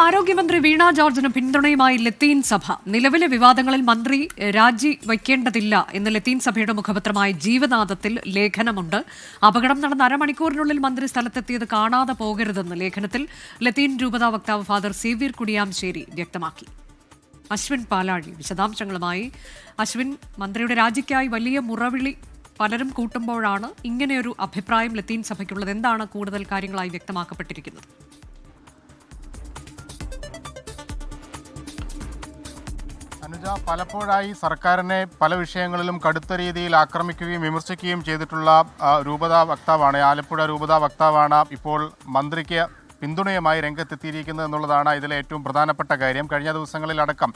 ആരോഗ്യമന്ത്രി വീണ ജോർജിന് പിന്തുണയുമായി ലത്തീൻ സഭ. നിലവിലെ വിവാദങ്ങളിൽ മന്ത്രി രാജി വയ്ക്കേണ്ടതില്ല എന്ന് ലത്തീൻ സഭയുടെ മുഖപത്രമായ ജീവനാഥത്തിൽ ലേഖനമുണ്ട്. അപകടം നടന്ന അരമണിക്കൂറിനുള്ളിൽ മന്ത്രി സ്ഥലത്തെത്തിയത് കാണാതെ പോകരുതെന്ന് ലേഖനത്തിൽ ലത്തീൻ രൂപതാ വക്താവ് ഫാദർ സേവ്യർ കുടിയാംശേരി വ്യക്തമാക്കി. അശ്വിൻ പാലാഴി വിശദാംശങ്ങളുമായി. അശ്വിൻ മന്ത്രിയുടെ രാജിക്കായി വലിയ മുറവിളി പലരും കൂട്ടുമ്പോഴാണ് ഇങ്ങനെയൊരു അഭിപ്രായം ലത്തീൻ സഭയ്ക്കുള്ളത്. എന്താണ് കൂടുതൽ കാര്യങ്ങളായി വ്യക്തമാക്കപ്പെട്ടിരിക്കുന്നത്? അനുജ പലപ്പോഴായി സർക്കാരിനെ പല വിഷയങ്ങളിലും കടുത്ത രീതിയിൽ ആക്രമിക്കുകയും വിമർശിക്കുകയും ചെയ്തിട്ടുള്ള രൂപതാ വക്താവാണ് ആലപ്പുഴ രൂപതാ വക്താവാണ് ഇപ്പോൾ മന്ത്രിക്ക് പിന്തുണയുമായി രംഗത്തെത്തിയിരിക്കുന്നത് എന്നുള്ളതാണ് ഇതിലെ ഏറ്റവും പ്രധാനപ്പെട്ട കാര്യം. കഴിഞ്ഞ ദിവസങ്ങളിൽ അടക്കം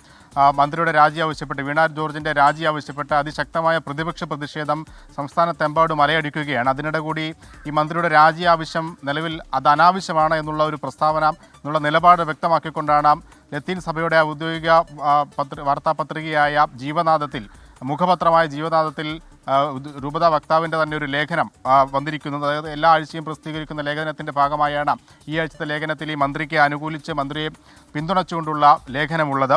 മന്ത്രിയുടെ രാജി ആവശ്യപ്പെട്ട് വീണ ജോർജിന്റെ രാജി ആവശ്യപ്പെട്ട് അതിശക്തമായ പ്രതിപക്ഷ പ്രതിഷേധം സംസ്ഥാനത്തെമ്പാടും മലയടിക്കുകയാണ്. അതിനിടെ കൂടി ഈ മന്ത്രിയുടെ രാജി ആവശ്യം നിലവിൽ അത് അനാവശ്യമാണ് എന്നുള്ള ഒരു പ്രസ്താവന എന്നുള്ള നിലപാട് വ്യക്തമാക്കിക്കൊണ്ടാണ് ലത്തീൻ സഭയുടെ ഔദ്യോഗിക പത്ര വാർത്താപത്രികയായ ജീവനാഥത്തിൽ മുഖപത്രമായ ജീവനാഥത്തിൽ രൂപത വക്താവിന്റെ തന്നെ ഒരു ലേഖനം വന്നിരിക്കുന്നത്. അതായത് എല്ലാ ആഴ്ചയും പ്രസിദ്ധീകരിക്കുന്ന ലേഖനത്തിന്റെ ഭാഗമായാണ് ഈ ആഴ്ചത്തെ ലേഖനത്തിൽ ഈ മന്ത്രിക്ക് അനുകൂലിച്ച് മന്ത്രിയെ പിന്തുണച്ചുകൊണ്ടുള്ള ലേഖനമുള്ളത്.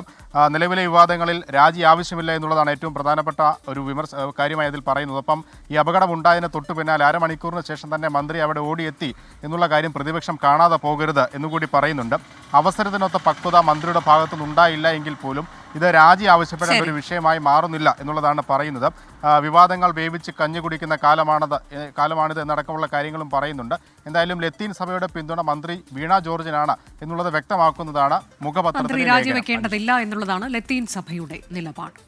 നിലവിലെ വിവാദങ്ങളിൽ രാജി ആവശ്യമില്ല എന്നുള്ളതാണ് ഏറ്റവും പ്രധാനപ്പെട്ട ഒരു വിമർശ കാര്യമായി അതിൽ പറയുന്നത്. അപ്പം ഈ അപകടം ഉണ്ടായതിന് തൊട്ടു പിന്നാലെ അരമണിക്കൂറിന് ശേഷം തന്നെ മന്ത്രി അവിടെ ഓടിയെത്തി എന്നുള്ള കാര്യം പ്രതിപക്ഷം കാണാതെ പോകരുത് എന്നുകൂടി പറയുന്നുണ്ട്. അവസരത്തിനൊത്ത പക്വത മന്ത്രിയുടെ ഭാഗത്തു നിന്നുണ്ടായില്ല എങ്കിൽ പോലും ഇത് രാജി ആവശ്യപ്പെടേണ്ട ഒരു വിഷയമായി മാറുന്നില്ല എന്നുള്ളതാണ് പറയുന്നത്. വിവാദങ്ങൾ വേവിച്ച് കഞ്ഞു കുടിക്കുന്ന കാലമാണത് കാലമാണിത് എന്നടക്കമുള്ള കാര്യങ്ങളും പറയുന്നുണ്ട്. എന്തായാലും ലത്തീൻ സഭയുടെ പിന്തുണ മന്ത്രി വീണ ജോർജിനാണ് എന്നുള്ളത് വ്യക്തമാക്കുന്നതാണ് മുഖപത്രത്തിൽ. രാജിവെക്കേണ്ടതില്ല എന്നുള്ളതാണ് ലത്തീൻ സഭയുടെ നിലപാട്.